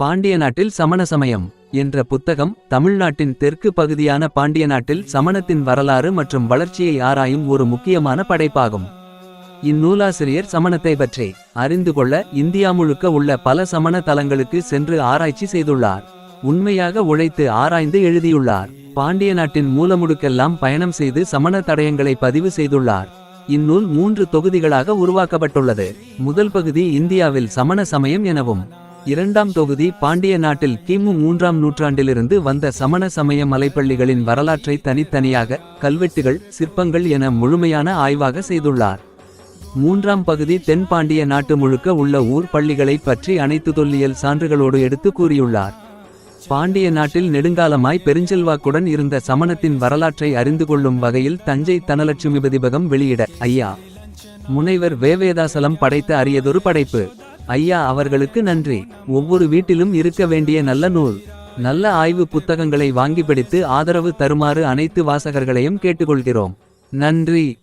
பாண்டிய நாட்டில் சமண சமயம் என்ற புத்தகம் தமிழ்நாட்டின் தெற்கு பகுதியான பாண்டிய நாட்டில் சமணத்தின் வரலாறு மற்றும் வளர்ச்சியை ஆராயும் ஒரு முக்கியமான படைப்பாகும். இந்நூலாசிரியர் சமணத்தை பற்றி அறிந்து கொள்ள இந்தியா முழுக்க உள்ள பல சமண தலங்களுக்கு சென்று ஆராய்ச்சி செய்துள்ளார். உண்மையாக உழைத்து ஆராய்ந்து எழுதியுள்ளார். பாண்டிய நாட்டின் மூலமுடுக்கெல்லாம் பயணம் செய்து சமண தடயங்களை பதிவு செய்துள்ளார். இந்நூல் மூன்று தொகுதிகளாக உருவாக்கப்பட்டுள்ளது. முதல் பகுதி இந்தியாவில் சமண சமயம் எனவும் இரண்டாம் தொகுதி பாண்டிய நாட்டில் கிமு மூன்றாம் நூற்றாண்டிலிருந்து வந்த சமண சமய மலைப்பள்ளிகளின் வரலாற்றை தனித்தனியாக கல்வெட்டுகள் சிற்பங்கள் என முழுமையான ஆய்வாக செய்துள்ளார். மூன்றாம் பகுதி தென் பாண்டிய நாட்டு முழுக்க உள்ள ஊர் பள்ளிகளைப் பற்றி அனைத்து தொல்லியல் சான்றுகளோடு எடுத்து கூறியுள்ளார். பாண்டிய நாட்டில் நெடுங்காலமாய் பெருஞ்செல்வாக்குடன் இருந்த சமணத்தின் வரலாற்றை அறிந்து கொள்ளும் வகையில் தஞ்சை தனலட்சுமி பதிபகம் வெளியிட ஐயா முனைவர் வேவேதாசலம் படைத்த அரியதொரு படைப்பு. ஐயா அவர்களுக்கு நன்றி. ஒவ்வொரு வீட்டிலும் இருக்க வேண்டிய நல்ல நூல் நல்ல ஆய்வு புத்தகங்களை வாங்கி படித்து ஆதரவு தருமாறு அனைத்து வாசகர்களையும் கேட்டுக்கொள்கிறோம். நன்றி.